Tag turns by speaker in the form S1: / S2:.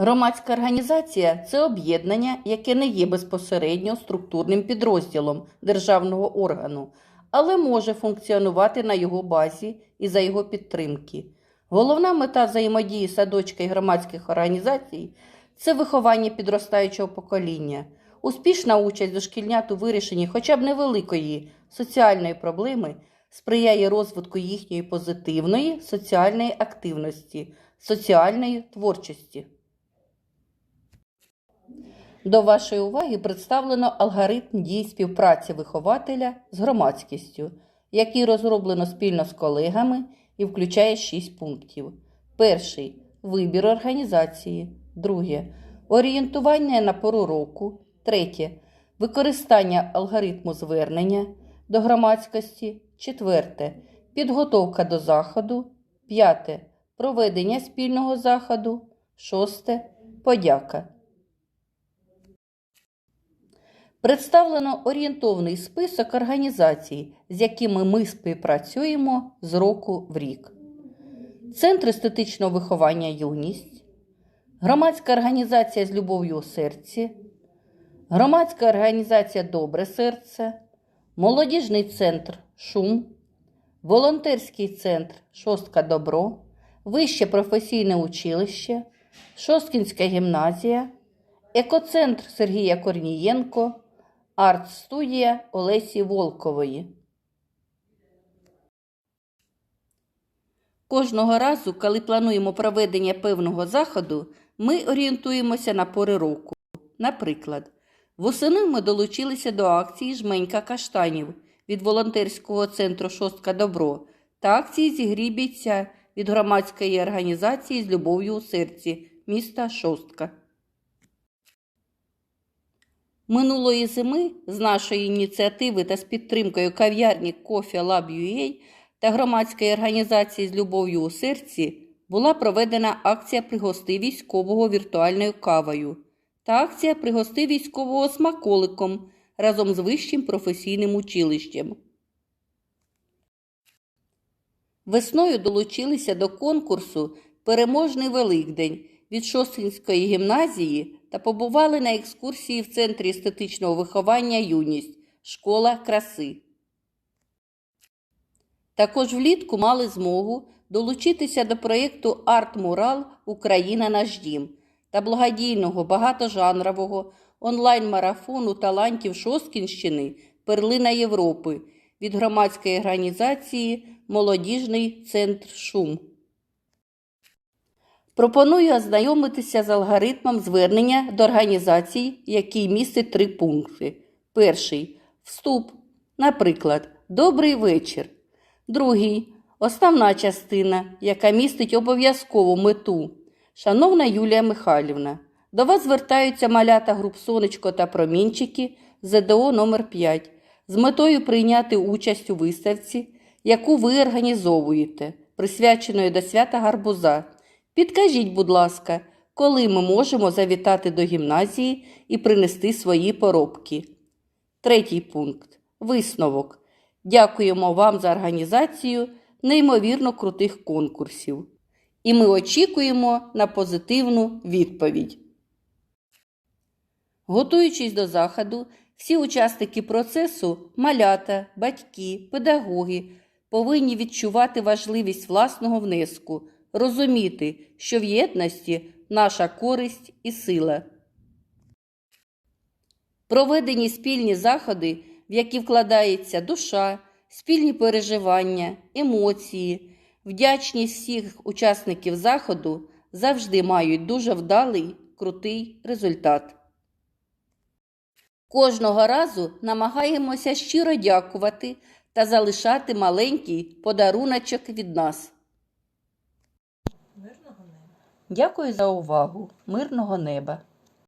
S1: Громадська організація це об'єднання, яке не є безпосередньо структурним підрозділом державного органу, але може функціонувати на його базі і за його підтримки. Головна мета взаємодії садочка і громадських організацій це виховання підростаючого покоління, успішна участь дошкільнят у вирішенні хоча б невеликої соціальної проблеми сприяє розвитку їхньої позитивної соціальної активності, соціальної творчості. До вашої уваги представлено алгоритм дій співпраці вихователя з громадськістю, який розроблено спільно з колегами і включає шість пунктів. Перший вибір організації. Друге орієнтування на пору року. Третє використання алгоритму звернення до громадськості. Четверте підготовка до заходу. П'яте проведення спільного заходу. Шосте подяка. Представлено орієнтовний список організацій, з якими ми співпрацюємо з року в рік. Центр естетичного виховання Юність, Громадська організація з любов'ю у серці, Громадська організація Добре серце, Молодіжний центр Шум, Волонтерський центр Шостка Добро, Вище професійне училище, Шосткінська гімназія, Екоцентр Сергія Корнієнко, арт-студія Олесі Волкової. Кожного разу, коли плануємо проведення певного заходу, ми орієнтуємося на пори року. Наприклад, восени ми долучилися до акції Жменька каштанів від волонтерського центру Шостка Добро та акції «Зігрій бійця» від громадської організації з любов'ю у серці міста Шостка. Минулої зими з нашої ініціативи та з підтримкою кав'ярні Coffee Lab UA та громадської організації з любов'ю у серці була проведена акція «Пригости військового віртуальною кавою» та акція «Пригости військового смаколиком» разом з Вищим професійним училищем. Весною долучилися до конкурсу Переможний Великдень від Шостинської гімназії та побували на екскурсії в Центрі естетичного виховання Юність Школа краси. Також влітку мали змогу долучитися до проєкту Арт-Мурал Україна наш дім та благодійного багатожанрового онлайн-марафону талантів Шосткінщини Перлина Європи від громадської організації Молодіжний центр Шум. Пропоную ознайомитися з алгоритмом звернення до організацій, який містить три пункти. Перший вступ, наприклад, Добрий вечір. Другий основна частина, яка містить обов'язкову мету. Шановна Юлія Михайлівна, до вас звертаються малята груп Сонечко та Промінчики ЗДО номер 5 з метою прийняти участь у виставці, яку ви організовуєте, присвяченої до свята Гарбуза. Підкажіть, будь ласка, коли ми можемо завітати до гімназії і принести свої поробки. Третій пункт. Висновок. Дякуємо вам за організацію неймовірно крутих конкурсів. І ми очікуємо на позитивну відповідь. Готуючись до заходу, всі учасники процесу малята, батьки, педагоги повинні відчувати важливість власного внеску, розуміти, що в єдності наша користь і сила. Проведені спільні заходи, в які вкладається душа, спільні переживання, емоції, вдячність всіх учасників заходу завжди мають дуже вдалий, крутий результат. Кожного разу намагаємося щиро дякувати та залишати маленький подаруночок від нас. Дякую за увагу. Мирного неба!